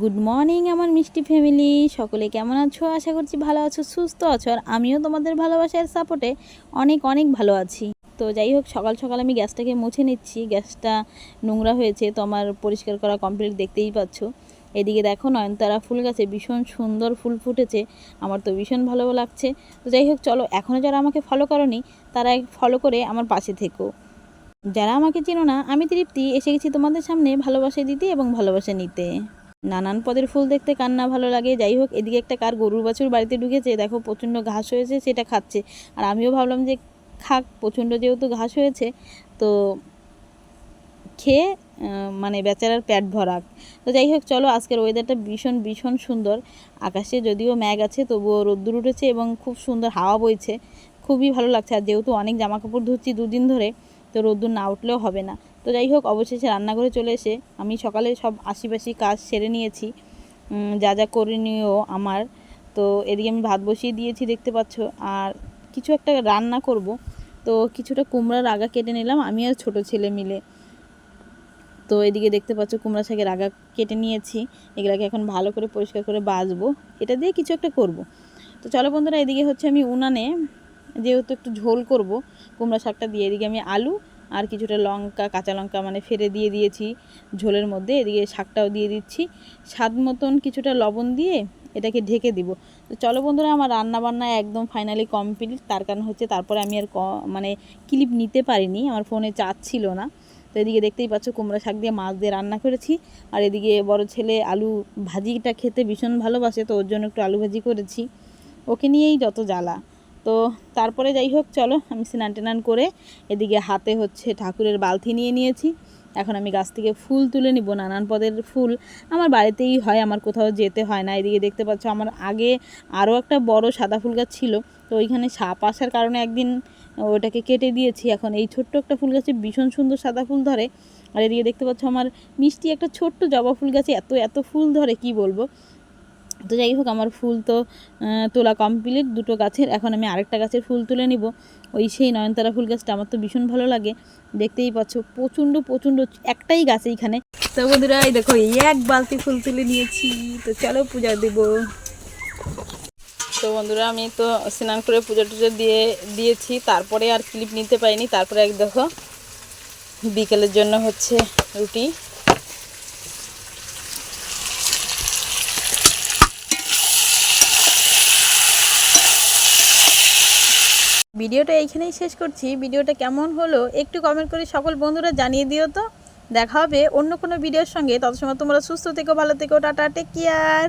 Good morning আমার মিষ্টি family. সকলে কেমন আছো? আশা করছি ভালো আছো, সুস্থ আছো, আর আমিও তোমাদের ভালোবাসার সাপোর্টে অনেক অনেক ভালো আছি। তো যাই হোক, সকাল সকাল আমি গ্যাসটাকে মুছে নিচ্ছি। গ্যাসটা নোংরা হয়েছে, তো আমার পরিষ্কার করা কমপ্লিট দেখতেই পাচ্ছ। এদিকে দেখো নয়নতারা ফুল গাছে ভীষণ সুন্দর ফুল ফুটেছে। আমার তো ভীষণ ভালো লাগছে। তো যাই হোক, চলো এখনও যারা আমাকে ফলো করনি, তারা ফলো করে আমার পাশে থেকো। যারা আমাকে চেনো না, আমি তৃপ্তি, এসে গেছি তোমাদের সামনে ভালোবাসা দিতে এবং ভালোবাসা নিতে। নানান পদের ফুল দেখতে কার না ভালো লাগে। যাই হোক, এদিকে একটা কার গরুর বাছুর বাড়িতে ঢুকেছে, দেখো প্রচণ্ড ঘাস হয়েছে, সেটা খাচ্ছে। আর আমিও ভাবলাম যে খাক, প্রচণ্ড যেহেতু ঘাস হয়েছে, তো খেয়ে মানে বেচারার পেট ভরাক। তো যাই হোক, চলো আজকের ওয়েদারটা ভীষণ ভীষণ সুন্দর। আকাশে যদিও ম্যাগ আছে, তবুও রোদ্দুর উঠেছে এবং খুব সুন্দর হাওয়া বইছে। খুবই ভালো লাগছে। আর যেহেতু অনেক জামা কাপড় ধুচ্ছি দুদিন ধরে তো রোদ্দুর না উঠলেও হবে না। তো যাই হোক, অবশেষে রান্নাঘরে চলে এসে আমি সকালে সব আশিপাশি কাজ সেরে নিয়েছি। যা যা করণীয় আমার। তো এদিকে আমি ভাত বসিয়ে দিয়েছি, দেখতে পাচ্ছ। আর কিছু একটা রান্না করব। তো কিছুটা কুমড়ার আগা কেটে নিলাম, আমি আর ছোট ছেলে মিলে। তো এদিকে দেখতে পাচ্ছ, কুমড়া শাকের আগা কেটে নিয়েছি। এগুলাকে এখন ভালো করে পরিষ্কার করে বাছবো এটা দিয়ে কিছু একটা করব। তো চলো বন্ধুরা, এদিকে হচ্ছে আমি উনানে যেহেতু একটু ঝোল করব, কুমড়া শাকটা দিয়ে এদিকে আমি আলু আর কিছুটা লঙ্কা, কাঁচা লঙ্কা মানে ফেলে দিয়ে দিয়েছি ঝোলের মধ্যে, এদিকে শাকটাও দিয়ে দিচ্ছি। স্বাদ মতন কিছুটা লবণ দিয়ে এটাকে ঢেকে দিব। তো চলো বন্ধুরা, আমার রান্না বান্না একদম ফাইনালি কমপ্লিট তার কারণ হচ্ছে তারপরে আমি আর মানে ক্লিপ নিতে পারিনি, আমার ফোনে চার্জ ছিল না। তো এদিকে দেখতেই পাচ্ছ কুমড়া শাক দিয়ে মাছ দিয়ে রান্না করেছি। আর এদিকে বড় ছেলে আলু ভাজিটা খেতে ভীষণ ভালোবাসে, তো ওর জন্য একটু আলু ভাজি করেছি। ওকে নিয়েই যত জ্বালা। তো তারপরে যাই হোক, চলো আমি স্নান টেনান করে এদিকে হাতে হচ্ছে ঠাকুরের বালতি নিয়ে নিয়েছি। এখন আমি গাছ থেকে ফুল তুলে নিব, নানান পদের ফুল। আমার বাড়িতেই হয়, আমার কোথাও যেতে হয় না। এদিকে দেখতে পাচ্ছ আমার আগে আরও একটা বড় সাদা ফুল গাছ ছিল। তো ওইখানে সাপ আসার কারণে একদিন ওটাকে কেটে দিয়েছি। এখন এই ছোট্ট একটা ফুল গাছে ভীষণ সুন্দর সাদা ফুল ধরে। আর এদিকে দেখতে পাচ্ছ আমার মিষ্টি একটা ছোট্ট জবা ফুল গাছে এত এত ফুল ধরে, কি বলব? তো যাই হোক, আমার ফুল তো তোলা কমপ্লিট দুটো গাছের, এখন আমি আরেকটা গাছের ফুল তুলে নিব। ওই সেই নয়নতারা ফুল গাছটা আমার তো ভীষণ ভালো লাগে। দেখতেই পাচ্ছ, প্রচণ্ড প্রচণ্ড একটাই গাছ এইখানে। তো বন্ধুরা, এই দেখো এক বালতি ফুল তুলে নিয়েছি। তো চলো পূজা দেব। তো বন্ধুরা, আমি তো স্নান করে পুজো টুজো দিয়ে, দিয়েছি। তারপরে আর ক্লিপ নিতে পারিনি। তারপরে এক দেখো, বিকেলের জন্য হচ্ছে রুটি। ভিডিওটা এইখানেই শেষ করছি। ভিডিওটা কেমন হলো একটু কমেন্ট করে সকল বন্ধুরা জানিয়ে দিও তো। দেখা হবে অন্য কোনো ভিডিওর সঙ্গে। তত সময় তোমরা সুস্থ থেকো, ভালো থেকো, টাটা টেক কেয়ার